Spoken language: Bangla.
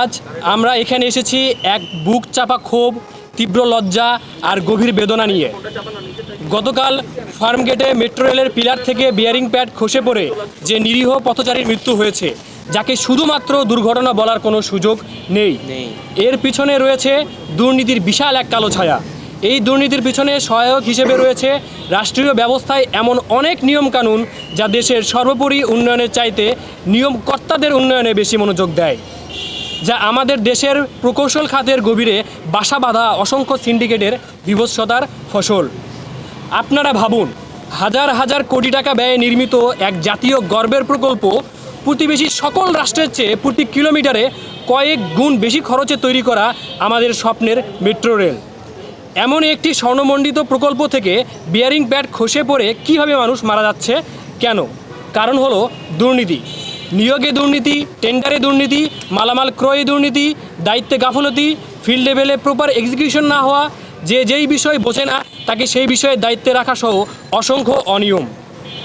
আজ আমরা এখানে এসেছি এক বুক চাপা ক্ষোভ তীব্র লজ্জা আর গভীর বেদনা নিয়ে। গতকাল ফার্মগেটে মেট্রো রেলের পিলার থেকে বিয়ারিং প্যাড খসে পড়ে যে নিরীহ পথচারীর মৃত্যু হয়েছে যাকে শুধুমাত্র দুর্ঘটনা বলার কোনো সুযোগ নেই। এর পিছনে রয়েছে দুর্নীতির বিশাল এক কালো ছায়া। এই দুর্নীতির পিছনে সহায়ক হিসেবে রয়েছে রাষ্ট্রীয় ব্যবস্থায় এমন অনেক নিয়মকানুন যা দেশের সর্বোপরি উন্নয়নের চাইতে নিয়মকর্তাদের উন্নয়নে বেশি মনোযোগ দেয়। যা আমাদের দেশের প্রকৌশল খাতের গভীরে বাসা বাঁধা অসংখ্য সিন্ডিকেটের বিভৎসতার ফসল। আপনারা ভাবুন, হাজার হাজার কোটি টাকা ব্যয়ে নির্মিত এক জাতীয় গর্বের প্রকল্প প্রতিবেশী সকল রাষ্ট্রের চেয়ে প্রতি কিলোমিটারে কয়েক গুণ বেশি খরচে তৈরি করা আমাদের স্বপ্নের মেট্রো রেল। এমন একটি স্বর্ণমণ্ডিত প্রকল্প থেকে বিয়ারিং প্যাড খসে পড়ে কীভাবে মানুষ মারা যাচ্ছে? কেন? কারণ হলো দুর্নীতি। নিয়োগে দুর্নীতি টেন্ডারে দুর্নীতি, মালামাল ক্রয়ে দুর্নীতি, দায়িত্বে গাফলতি ফিল্ড লেভেলে প্রপার এক্সিকিউশন না হওয়া, যে যেই বিষয় বোঝে না, তাকে সেই বিষয়ে দায়িত্বে রাখা সহ অসংখ্য অনিয়ম।